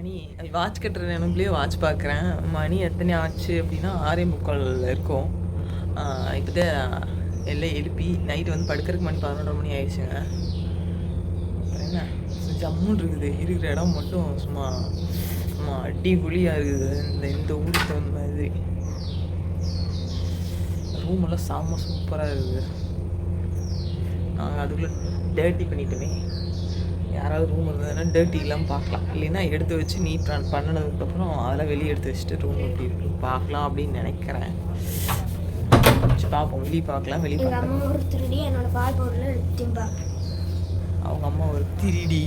மணி watch கட்டுற நினைப்புலேயே watch பார்க்குறேன். மணி எத்தனை ஆச்சு அப்படின்னா ஆறே முக்கால் இருக்கும். இப்போதான் எல்லாம் எழுப்பி நைட்டு வந்து படுக்கிறதுக்கு மணி பதினொன்றரை மணி ஆயிடுச்சுங்க. அப்புறம் என்ன? ஜம்முன்னு இருக்குது. இருக்கிற இடம் மட்டும் சும்மா சும்மா அடி குழியாக இருக்குது. இந்த இந்த ஊருக்கு தகுந்த மாதிரி. ரூம் எல்லாம் செம்ம சூப்பராக இருக்குது. நாங்கள் அதுக்குள்ளே டேர்ட்டி பண்ணிட்டோமே யாராவது ரூம் இருந்ததுன்னா டேர்ட்டி இல்லாமல் பார்க்கலாம். இல்லைன்னா எடுத்து வச்சு நீட் ரன் பண்ணினதுக்கப்புறம் அதெல்லாம் வெளியே எடுத்து வச்சுட்டு ரூம் எப்படி இருக்குன்னு பார்க்கலாம் அப்படின்னு நினைக்கிறேன். பார்ப்போம். வெளியே பார்க்கலாம் வெளியே பார்க்கலாம். அம்மா ஒரு திருடி என்னோட பால் பவுடரில் திம்பாங்க அவங்க அம்மா ஒரு திருடி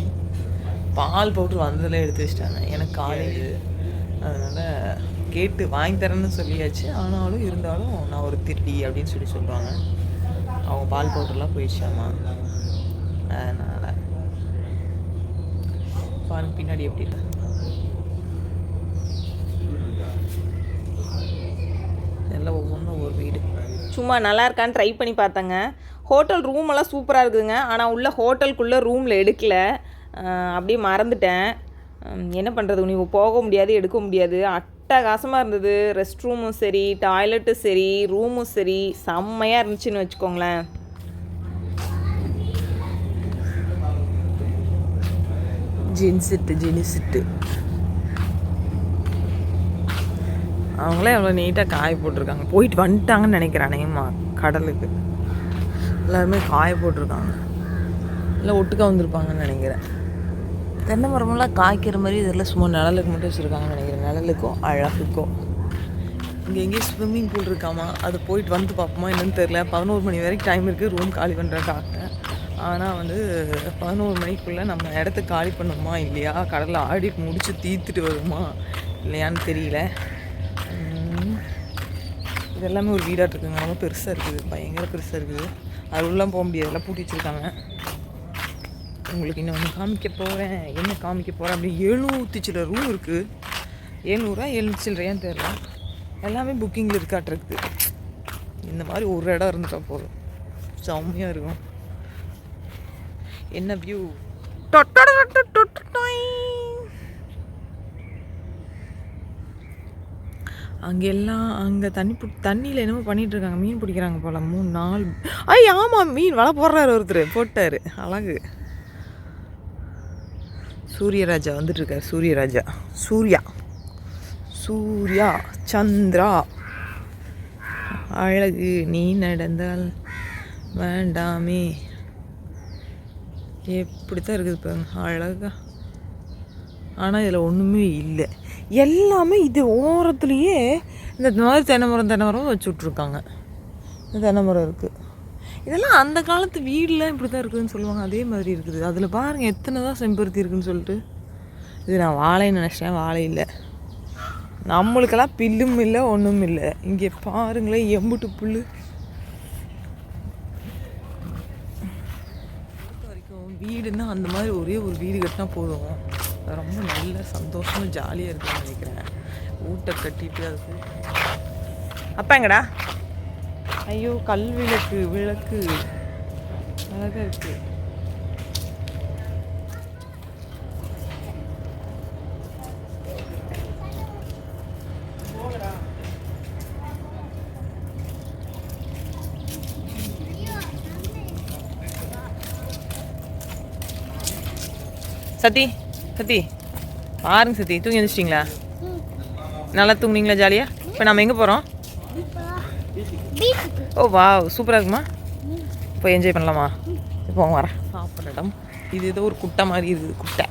பால் பவுடர் வந்ததில் எடுத்து வச்சிட்டாங்க. எனக்கு காலேஜ் அதனால் கேட்டு வாங்கி தரேன்னு சொல்லியாச்சு. ஆனாலும் இருந்தாலும் நான் ஒரு திருடி அப்படின்னு சொல்லி சொல்லுவாங்க. அவங்க பால் பவுடர்லாம் போயிடுச்சாமா? அதனால் பாருங்க பின்னாடி எப்படி இருக்கு. எல்லாம் ஒவ்வொன்றும் ஒரு வீடு. சும்மா நல்லா இருக்கான்னு ட்ரை பண்ணி பார்த்தேங்க. ஹோட்டல் ரூம் எல்லாம் சூப்பராக இருக்குதுங்க. ஆனால் உள்ள ஹோட்டலுக்குள்ளே ரூமில் எடுக்கல. அப்படியே மறந்துட்டேன். என்ன பண்ணுறது நீ போக முடியாது எடுக்க முடியாது. அட்டகாசமாக இருந்தது. ரெஸ்ட் ரூமும் சரி டாய்லெட்டும் சரி ரூமும் சரி. செம்மையாக இருந்துச்சுன்னு வச்சுக்கோங்களேன். ஜென்சிட்டு ஜினிசிட்டு அவங்களே அவ்வளோ நீட்டாக காய போட்டிருக்காங்க. போயிட்டு வந்துட்டாங்கன்னு நினைக்கிறேன் நினைக்கிறானேம்மா கடலுக்கு. எல்லாருமே காய போட்டிருக்காங்க. இல்லை ஒட்டுக்கா வந்திருப்பாங்கன்னு நினைக்கிறேன். தென்னை மரமெல்லாம் காய்க்கிற மாதிரி இதெல்லாம் சும்மா நிழலுக்கு மட்டும் வச்சுருக்காங்கன்னு நினைக்கிறேன். நிழலுக்கும் அழகுக்கும் இங்கே எங்கேயும் ஸ்விம்மிங் பூல் இருக்காமா? அது போயிட்டு வந்து பார்ப்போமா? என்னன்னு தெரில பதினோரு மணி வரைக்கும் டைம் இருக்குது ரூம் காலி பண்ணுற டாக்டர் ஆனால் வந்து பதினோரு மணிக்குள்ளே நம்ம இடத்த காலி பண்ணுமா இல்லையா? கடலில் ஆடி முடித்து தீர்த்துட்டு வருமா இல்லையான்னு தெரியல. இதெல்லாமே ஒரு வீடாக இருக்குங்க. ரொம்ப பெருசாக இருக்குது. பயங்கர பெருசாக இருக்குது. அது உள்ளே போக முடியாது. எல்லாம் பூட்டி வச்சுருக்காங்க. உங்களுக்கு இன்னும் காமிக்க போகிறேன் என்ன காமிக்க போகிறேன் அப்படி எழுநூற்றி சில ரூம் இருக்குது ஏழ்நூறா எழுநூற்றி சில்லறையான்னு தெரில எல்லாமே புக்கிங்கில் இருக்காட்டிருக்கு. இந்த மாதிரி ஒரு இடம் இருந்துட்டா போதும். செம்மையாக இருக்கும். என்ன வியூ அங்கே எல்லாம் அங்கே தண்ணி தண்ணியில் என்னமோ பண்ணிட்டு இருக்காங்க. மீன் பிடிக்கிறாங்க போல. மூணு நாள் ஐ ஆமாம் மீன். வலை போடுறாரு ஒருத்தர். போட்டார். அழகு. சூரியராஜா வந்துட்டு இருக்காரு சூரியராஜா. சூர்யா. சூர்யா. சந்திரா. அழகு. நீ நடந்தால் வேண்டாமே. எப்படித்தான் இருக்குது பாருங்க அழகா. ஆனால் இதில் ஒன்றுமே இல்லை. எல்லாமே இது ஓரத்துலேயே இந்த மாதிரி தென்னை மரம் தென்னை மரம் வச்சு விட்ருக்காங்க இந்த தென்னை மரம் இருக்குது இதெல்லாம் அந்த காலத்து வீடெலாம் இப்படி தான் இருக்குதுன்னு சொல்லுவாங்க. அதே மாதிரி இருக்குது. அதில் பாருங்கள் எத்தனை தான் செம்பருத்தி இருக்குன்னு சொல்லிட்டு. இது நான் வாழைன்னு நினச்சிட்டேன். வாழை இல்லை. நம்மளுக்கெல்லாம் பில்லும் இல்லை ஒன்றும் இல்லை. இங்கே பாருங்களேன் எம்புட்டு புல் பொறுத்த வரைக்கும் வீடுன்னா அந்த மாதிரி ஒரே ஒரு வீடு கட்டினா போதும். ரொம்ப நல்ல சந்தோஷமாக ஜாலியாக இருக்குன்னு நினைக்கிறேன். ஊட்ட கட்டிட்டு அதுக்கு அப்பா எங்கடா? ஐயோ கல் விளக்கு விளக்கு. அழகாக இருக்குது சத்தி சத்தி பாருங்க சத்தி தூங்கி எழுந்திரிச்சிட்டிங்களா நல்லா தூங்குனீங்களா ஜாலியாக இப்போ நம்ம எங்கே போகிறோம் ஓ வா சூப்பராக இருக்குமா? போய் என்ஜாய் பண்ணலாமா? இப்போ வரேன். சாப்பிட்ற இடம். இது ஏதோ ஒரு குட்டை மாதிரி இருக்குது குட்டை.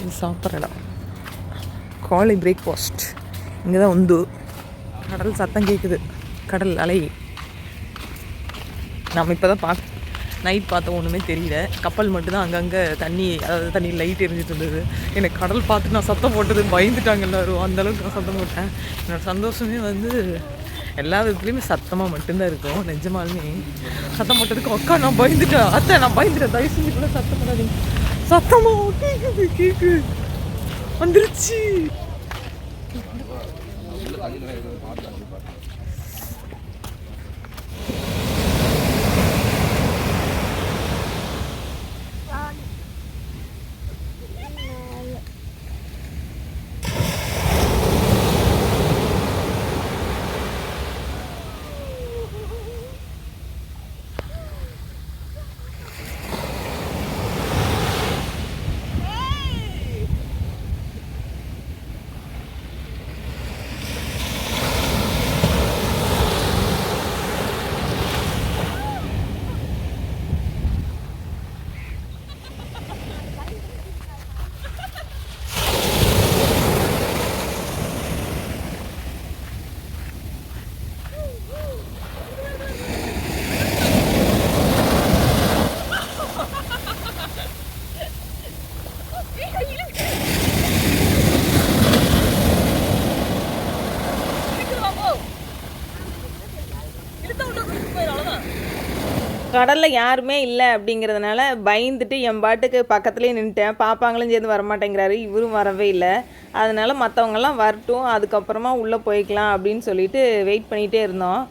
இது சாப்பிட்ற இடம். காலை பிரேக்ஃபாஸ்ட் இங்கே தான் உந்து. கடல் சத்தம் கேட்குது கடல் அலை. நம்ம இப்போ தான் பார்க்க நைட் பார்த்தோம் ஒன்றுமே தெரியல. கப்பல் மட்டும்தான் அங்கங்கே தண்ணி அதாவது தண்ணி லைட் எரிஞ்சிட்டு இருந்தது. எனக்கு கடல் பார்த்து நான் சத்தம் போட்டது பயந்துட்டாங்க எல்லோரும். அந்தளவுக்கு நான் சத்தம் போட்டேன். என்னோட சந்தோஷமே வந்து எல்லா விதத்துலேயுமே சத்தமாக மட்டும்தான் இருக்கும். நிஜமாலுமே. சத்தம் போட்டதுக்கு அக்கா நான் பயந்துட்டேன். அத்தை நான் பயந்துட்டேன். தயவு செஞ்சு கூட சத்தம் போடாதீங்க. சத்தமாக கேட்குது கேட்குது வந்துருச்சு. கடலில் யாருமே இல்லை அப்படிங்கிறதுனால பயந்துட்டு என் பாட்டுக்கு பக்கத்துலேயே நின்றுட்டேன் பாப்பாங்களும் சேர்ந்து வரமாட்டேங்கிறாரு. இவரும் வரவே இல்லை. அதனால் மற்றவங்கெல்லாம் வரட்டும். அதுக்கப்புறமா உள்ளே போய்க்கலாம் அப்படின்னு சொல்லிட்டு வெயிட் பண்ணிகிட்டே இருந்தோம்.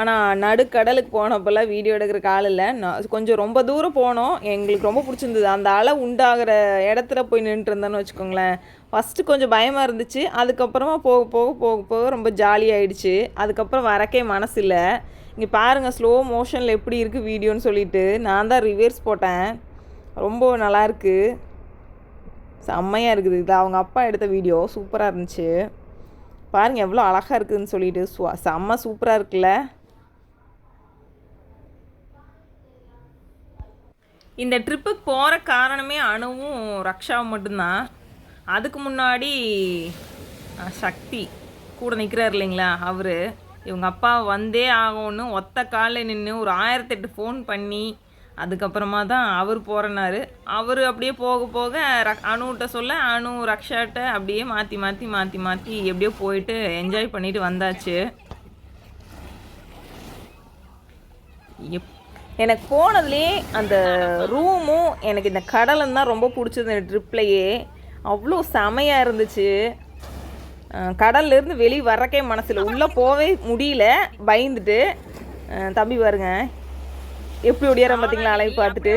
ஆனால் நடுக்கடலுக்கு போனப்போல்லாம் வீடியோ எடுக்கிறக்கு ஆள் இல்லை. நான் கொஞ்சம் ரொம்ப தூரம் போனோம். எங்களுக்கு ரொம்ப பிடிச்சிருந்தது. அந்த அலை உண்டாகிற இடத்துல போய் நின்றுட்டு வச்சுக்கோங்களேன். ஃபஸ்ட்டு கொஞ்சம் பயமாக இருந்துச்சு. அதுக்கப்புறமா போக போக போக போக ரொம்ப ஜாலியாகிடுச்சு அதுக்கப்புறம் வரக்கே மனசு இல்லை. இங்கே பாருங்கள் ஸ்லோ மோஷனில் எப்படி இருக்குது வீடியோன்னு சொல்லிட்டு நான் தான் ரிவர்ஸ் போட்டேன். ரொம்ப நல்லாயிருக்கு செம்மையாக இருக்குது. இது அவங்க அப்பா எடுத்த வீடியோ சூப்பராக இருந்துச்சு. பாருங்கள் எவ்வளோ அழகாக இருக்குதுன்னு சொல்லிட்டு சுவா- செம்ம சூப்பராக இருக்குல்ல? இந்த ட்ரிப்புக்கு போகிற காரணமே அணுவும் ரக்ஷாவும் மட்டும்தான். அதுக்கு முன்னாடி சக்தி கூட நிற்கிறார் இல்லைங்களா அவர். இவங்க அப்பா வந்தே ஆகணும்னு ஒத்த காலில் நின்று ஒரு ஆயிரத்தெட்டு ஃபோன் பண்ணி அதுக்கப்புறமா தான் அவர் போகிறனாரு அவர் அப்படியே போக போக ர அணுகிட்ட சொல்ல அணு ரக்ஷாட்ட அப்படியே மாற்றி மாற்றி மாற்றி மாற்றி எப்படியோ போயிட்டு என்ஜாய் பண்ணிட்டு வந்தாச்சு. எப் எனக்கு போனதுலேயே அந்த ரூமும் எனக்கு இந்த கடலும் தான் ரொம்ப பிடிச்சது இந்த ட்ரிப்லையே அவ்வளோ செமையாக இருந்துச்சு. அஹ் கடல்ல இருந்து வெளியே வரக்கே மனசில். உள்ளே போவே முடியல. பயந்துட்டு. தம்பி பாருங்க. எப்படி ஒடியாரம் பார்த்தீங்களா அலை பார்த்துட்டு.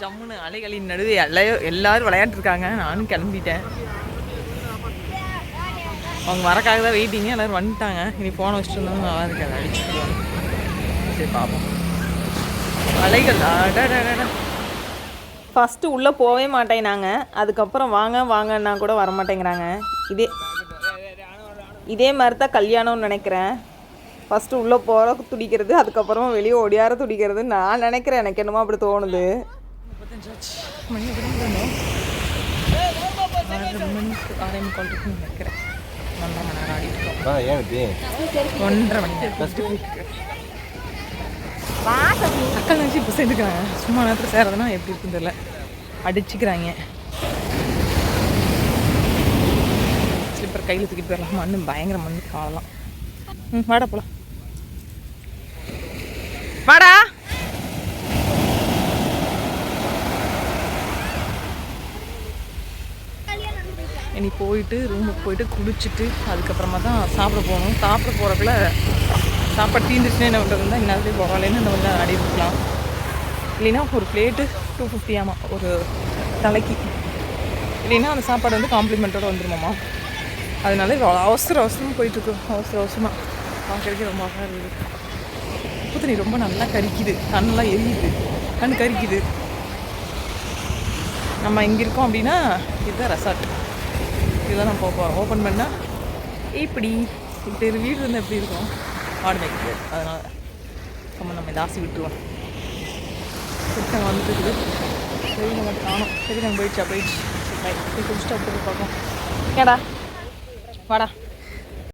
ஜம்முன்னு அலைகளின் நடுவே எல்லாரும் எல்லாரும் விளையாண்டுருக்காங்க. நானும் கிளம்பிட்டேன். அவங்க வரக்காக தான் வெயிட்டிங்க எல்லாரும் வந்துட்டாங்க. இனி ஃபோனை வச்சுட்டு இருந்தாலும் நல்லா இருக்காது. அடிச்சுட்டு சரி பார்ப்போம் அலைகள். ஃபஸ்ட்டு உள்ளே போகவே மாட்டேங்கிறாங்க அதுக்கப்புறம் வாங்க வாங்கன்னா கூட வர மாட்டேங்கிறாங்க இதே இதே மாதிரி தான் கல்யாணம்னு நினைக்கிறேன். ஃபஸ்ட்டு உள்ளே போகிற துடிக்கிறது அதுக்கப்புறமா வெளியே ஒடியார துடிக்கிறது நான் நினைக்கிறேன். எனக்கு என்னமோ அப்படி தோணுது. ஒன்றரை மணி அக்கா நினச்சி இப்போ சேர்ந்துக்கிறாங்க. சும்மா நேரத்தில் சேரதுன்னா எப்படி இருக்குன்னு தெரியல. அடிச்சுக்கிறாங்க. ஸ்லிப்பர் கையில் தூக்கிட்டு போயிடலாம் மண்ணு பயங்கர மண்ணு காலலாம் ம் வாடா போலாம். வாடா. இனி போயிட்டு ரூமுக்கு போயிட்டு குளிச்சுட்டு அதுக்கப்புறமா தான் சாப்பிட போகணும். சாப்பிட போகிறக்குள்ள சாப்பாடு தீந்துச்சுன்னா என்ன பண்ணுறதுன்னா இந்நேரத்துலேயே போகலன்னு இந்த மாதிரி ஆடி இருக்கலாம் இல்லைன்னா ஒரு பிளேட்டு டூ ஃபிஃப்டி ஆமாம் ஒரு தலைக்கு. இல்லைன்னா அந்த சாப்பாடு வந்து காம்ப்ளிமெண்ட்டோட வந்துருமாம்மா. அதனால இவ்வளோ அவசர அவசரமாக போயிட்டுருக்கு. அவசர அவசரமாக பார்க்கறதுக்கே ரொம்ப அழகாக இருக்குது உப்பு தண்ணி ரொம்ப நல்லா கரிக்குது கண்ணெல்லாம் எரியுது. கண் கரிக்குது. நம்ம இங்கே இருக்கோம் அப்படின்னா இதுதான் ரெசார்ட் இதெல்லாம் நம்ம போகிறோம் ஓப்பன் பண்ணால் இப்படி இப்படி வீடு இருந்தால் எப்படி இருக்கும்? ஆடு மேய்க்கு அதனால் நம்ம நம்ம தாசி விட்டுருவோம். திருத்தங்க வந்துட்டு இருக்குது சரி நம்ம காணும். சரி நாங்கள் போயிடுச்சா? போயிடுச்சு. சரி பை போய் குடிச்சிட்டு அப்படி போய் ஏடா வாடா.